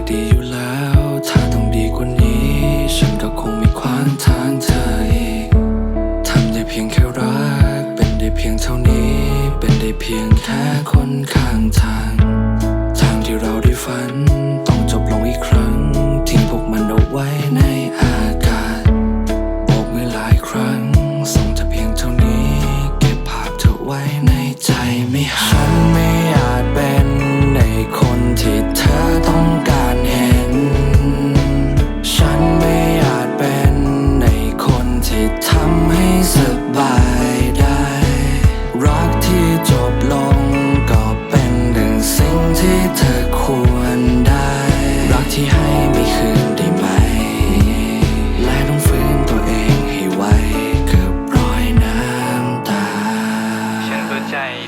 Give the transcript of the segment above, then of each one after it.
็ดีอยู่แล้ว ถ้าต้องดีกว่านี้ ฉันก็คงไม่คว้างทางเธออีกทำได้เพียงแค่รัก เป็นได้เพียงเท่านี้ เป็นได้เพียงแค่คนข้างทาง ทางที่เราได้ฝัน ต้องจบลงอีกครั้ง ทิ้งพวกมันเอาไว้ใน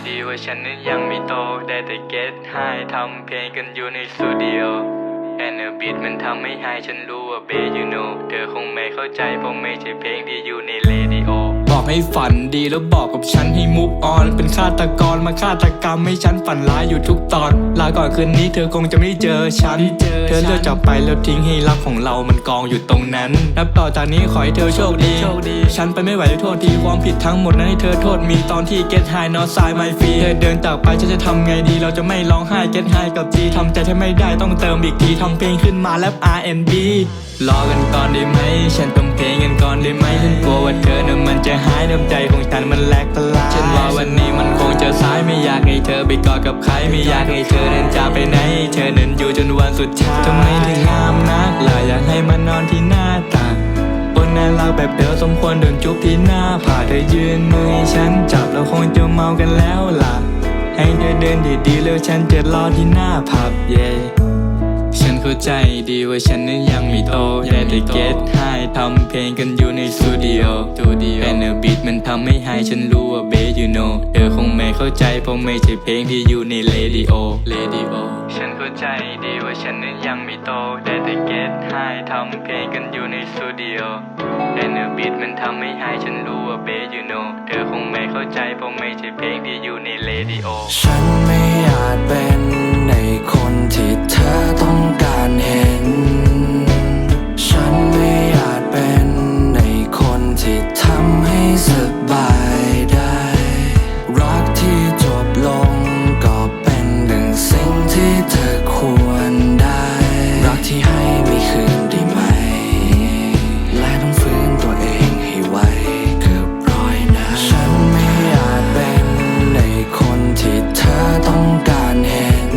ดีว่าฉันนั้นยังไม่โต ได้แต่เก็ตให้ทำเพลงกันอยู่ในสตูดิโอแอนเนอร์บีดมันทำให้ไฮฉันรู้ว่าเบย์ยูโนเธอคงไม่เข้าใจเพราะไม่ใช่เพลงที่อยู่ในเรดิโอ อกให้ฝันดีแล้วบอกกับฉันให้มุกออน เป็นฆาตกรมาฆาตกรรมให้ฉันฝันร้ายอยู่ทุกตอน ลาก่อนคืนนี้เธอคงจะไม่เจอฉัน เธอเลือกจากไปแล้วทิ้งให้รักของเรามันกองอยู่ตรงนั้น นับต่อจากนี้ขอให้เธอโชคดี ฉันไปไม่ไหวโทษทีความผิดทั้งหมดนั้นให้เธอโทษมีตอนที่ get high not side my feet เธอเดินจากไปฉันจะทำไงดีเราจะไม่ร้องไห้ get high กับจีทำใจแทบไม่ได้ต้องเติมอีกทีทำเพลงขึ้นมาแล้ว R&B รอกันก่อนได้ไหม ฉันต้องเพลงกันก่อนได้ไหม จะหายน้ำใจของฉันมันแหลกตลายฉันว่าวันนี้มันคงจะสายไม่อยากให้เธอไปกอดกับใครไม่อยากให้เธอนั้นจากไปไหนเธอนั้นอยู่จนวันสุดท้ายทำไมถึงงามนักล่ะอยากให้มันนอนที่หน้าต่างคนน่ารักแบบเธอสมควรโดนจุบที่หน้าผาเธอยืนมือให้ฉันจับเราคงจะเมากันแล้วล่ะให้เธอเดินดีๆแล้วฉันจะรอที่หน้าผับเย่ เข้าใจดีว่าฉันนั้นยังไม่โตแต่ได้เก็ตให้ทำเพลงกันอยู่ในสตูดิโอแต่เนอร์บีทมันทำให้หายฉันรู้ว่าเบยูโนเธอคงไม่เข้าใจเพราะไม่ใช่เพลงที่อยู่ในเรดิโอเรดิโอฉันเข้าใจดีว่าฉันนั้นยังไม่โตแต่ได้เก็ตให้ทำเพลงกันอยู่ในสตูดิโอแต่เนื้อบีทมันทำให้หายฉันรู้ว่าเบยูโนเธอคงไม่เข้าใจเพราะไม่ใช่เพลงที่อยู่ในเรดิโอฉันไม่อาจเป็น ที่เธอต้องการเห็น ฉันไม่อาจเป็นในคนที่ทำให้สบายได้ รักที่จบลงก็เป็นดังสิ่งที่เธอควรได้ รักที่ให้ไม่คืนดีไหม และต้องฟื้นตัวเองให้ไวเกือบร้อยนะ ฉันไม่อาจเป็นในคนที่เธอต้องการเห็น